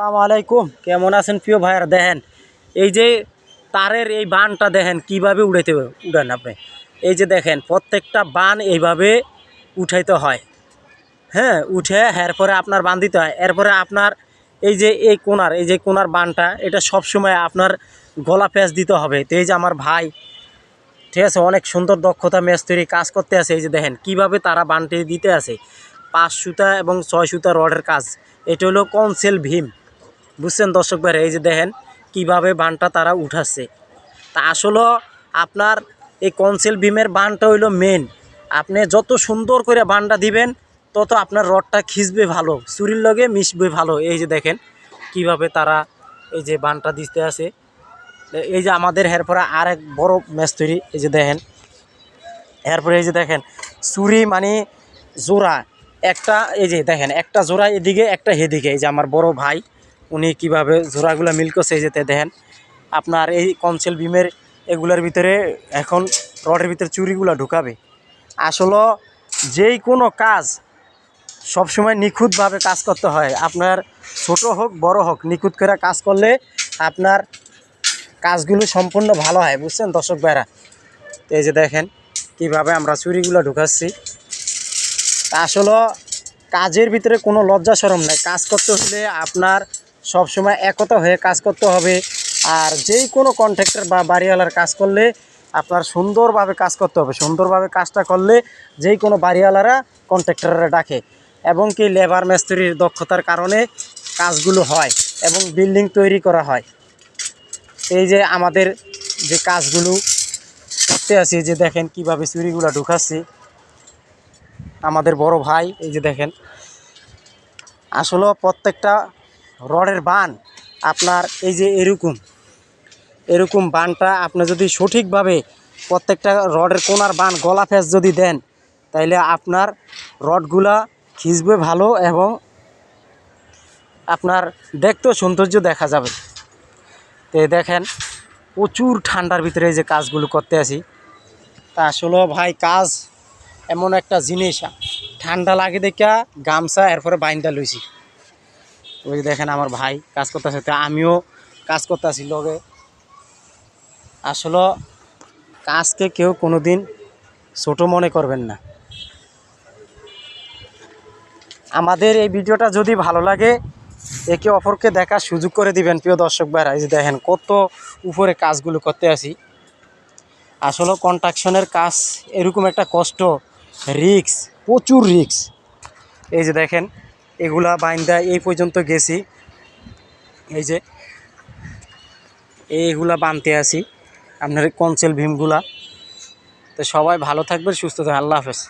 আসসালামু আলাইকুম। কেমন আছেন প্রিয় ভাইয়ার? দেখেন, এই যে তারের এই বানটা দেখেন, কীভাবে উড়াইতে উড়ান আপনি। এই যে দেখেন, প্রত্যেকটা বান এইভাবে উঠাইতে হয়। হ্যাঁ উঠে এরপরে আপনার বান দিতে হয়। এরপরে আপনার এই যে এই কোনার, এই যে কোনার বানটা, এটা সবসময় আপনার গলা প্যাঁচ দিতে হবে। তো এই যে আমার ভাই, ঠিক আছে, অনেক সুন্দর দক্ষতা মেস্তুরি কাজ করতে আছে। এই যে দেখেন, কীভাবে তারা বানটি দিতে আছে। পাঁচ সুতা এবং ছয় সুতা রডের কাজ। এটা হলো কনসেল ভীম। বুঝছেন দর্শক ভাই এই যে দেখেন কীভাবে বানটা তারা উঠাচ্ছে। তা আসলে আপনার এই কনসেল ভীমের বানটা হইল মেন আপনি যত সুন্দর করে বানটা দিবেন, তত আপনার রডটা খিচবে ভালো, চুরির লগে মিশবে ভালো। এই যে দেখেন কীভাবে তারা এই যে বানটা দিতে আছে। এই যে আমাদের এরপরে আর এক বড় ম্যাচ তৈরি, এই যে দেখেন। এরপরে এই যে দেখেন, চুরি মানে জোড়া। একটা, এই যে দেখেন, একটা জোড়া এদিকে, একটা হেদিকে এই যে আমার বড় ভাই উনি কীভাবে জোড়াগুলো মিল করছে এই যে তে দেখেন, আপনার এই কনসেল বিমের এগুলোর ভিতরে এখন রডের ভিতরে চুরিগুলো ঢুকাবে। আসলে যেই কোনো কাজ সবসময় নিখুঁতভাবে কাজ করতে হয়। আপনার ছোট হোক, বড় হোক, নিখুঁত করে কাজ করলে আপনার কাজগুলো সম্পূর্ণ ভালো হয়, বুঝছেন দর্শক তো এই যে দেখেন কীভাবে আমরা চুরিগুলো ঢুকাচ্ছি। আসলে কাজের ভিতরে কোনো লজ্জা সরম নাই। কাজ করতে হলে আপনার সবসময় একতা হয়ে কাজ করতে হবে। আর যেই কোনো কন্ট্রাক্টর বা বাড়িওয়ালার কাজ করলে আপনার সুন্দরভাবে কাজ করতে হবে। সুন্দরভাবে কাজটা করলে যেই কোনো বাড়িওয়ালারা কন্ট্রাক্টররা ডাকে এবং কি লেবার মিস্ত্রির দক্ষতার কারণে কাজগুলো হয় এবং বিল্ডিং তৈরি করা হয়। এই যে আমাদের যে কাজগুলো করতে আছি যে দেখেন কীভাবে চুরিগুলো ঢুকাচ্ছি। আমাদের বড় ভাই, এই যে দেখেন। আসলে প্রত্যেকটা রডের বান আপনার এই যে এরকম এরকম বানটা আপনি যদি সঠিকভাবে প্রত্যেকটা রডের কোনার বান, গলা ফ্যাস যদি দেন, তাইলে আপনার রডগুলা খিচবে ভালো এবং আপনার দেখতেও সৌন্দর্য দেখা যাবে। তো দেখেন, প্রচুর ঠান্ডার ভিতরে এই যে কাজগুলো করতে আছি। তা আসলে ভাই, কাজ এমন একটা জিনিস, ঠান্ডা লাগে দেখা গামছা, এরপরে বাইনটা লইছি। ওই যে দেখেন আমার ভাই কাজ করতেছে, তা আমিও কাজ করতেছি লগে। আসলে কাজকে কেউ কোনো দিন ছোটো মনে করবেন না। আমাদের এই ভিডিওটা যদি ভালো লাগে, একে অপরকে দেখার সুযোগ করে দিবেন, প্রিয় দর্শক ভাইরা। এই যে দেখেন কত উপরে কাজগুলো করতে আসি আসলে কন্ট্রাকশনের কাজ এরকম একটা কষ্ট রিক্স প্রচুর রিক্স এই যে দেখেন এগুলা বাইন্দা এই পর্যন্ত গেছি। এই যে, এইগুলা বানতে আসি আপনার কনসেল ভীমগুলা। তো সবাই ভালো থাকবেন, সুস্থ থাকবেন। আল্লাহ হাফেজ।